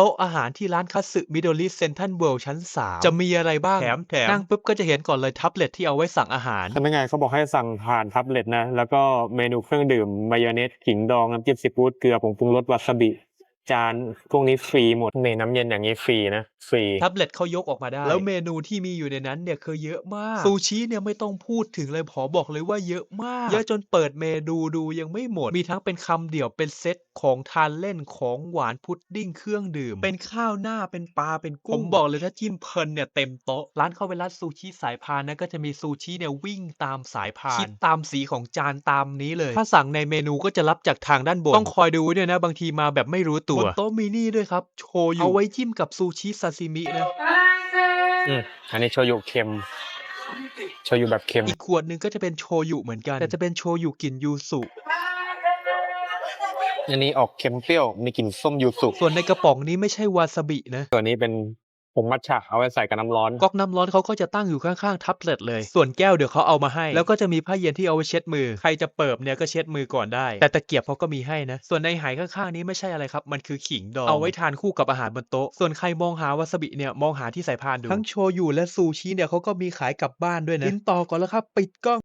โต๊ะอาหารที่ร้านคัตสึมิโดริเซนทันเวิลด์ชั้น 3 จะมีอะไรบ้าง แถมแถมนั่งปุ๊บก็จะเห็นก่อนเลยแท็บเล็ตที่เอาไว้สั่งอาหาร พนักงานเขาบอกให้สั่งผ่านแท็บเล็ตนะ แล้วก็เมนูเครื่องดื่ม มายองเนสขิงดอง น้ำจิ้มซีฟู้ดเกลือผงปรุงรสวาซาบิ จานพวกนี้ฟรีหมดในน้ำเย็นอย่างนี้ฟรีนะฟรีแท็บเล็ตเขายกออกมาได้ แล้วเมนูที่มีอยู่ในนั้นเนี่ยคือเยอะมาก ซูชิเนี่ยไม่ต้องพูดถึงเลยขอบอกเลยว่าเยอะมาก เยอะจนเปิดเมนูดูยังไม่หมด มีทั้งเป็นคำเดี่ยวเป็นเซตของทานเล่นของหวานพุดดิ้งเครื่องดื่ม เป็นข้าวหน้าเป็นปลาเป็นกุ้งผมบอกเลยถ้าจิ้มเพลินเนี่ยเต็มโต๊ะร้านเขาเป็นร้านซูชิสายพานนะก็จะมีซูชิเนี่ยวิ่งตามสายพานคิดตามสีของจานตามนี้เลย ถ้าสั่งในเมนูก็จะรับจากทางด้านบนต้องคอยดูด้วยนะบางทีมาแบบไม่รู้ตัวบนโต๊ะมีนี่ด้วยครับโชยุเอาไว้จิ้มกับซูชิซาซิมินะ อืมอันนี้โชยุเค็ม โชยุแบบเค็ม อีกขวดหนึ่งก็จะเป็นโชยุเหมือนกัน แต่จะเป็นโชยุกลิ่นยูสุ อันนี้ออกเค็มเปรี้ยว มีกลิ่นส้มยูสุส่วนในกระป๋องนี้ไม่ใช่วาซาบินะ ตัวนี้เป็น ผงมัทฉะเอาไว้ใส่กับน้ำร้อนก๊อกน้ำร้อนเขาก็จะตั้งอยู่ข้างๆแท็บเล็ตเลย ส่วนแก้วเดี๋ยวเขาเอามาให้ แล้วก็จะมีผ้าเย็นที่เอาไว้เช็ดมือ ใครจะเปิบเนี่ยก็เช็ดมือก่อนได้ แต่ตะเกียบเขาก็มีให้นะ ส่วนในหายข้างๆนี้ไม่ใช่อะไรครับ มันคือขิงดอง เอาไว้ทานคู่กับอาหารบนโต๊ะ ส่วนใครมองหาวาซาบิเนี่ยมองหาที่สายพานดู ทั้งโชยุและซูชิเนี่ยเขาก็มีขายกลับบ้านด้วยนะกินต่อก่อนแล้วครับปิดกล้อง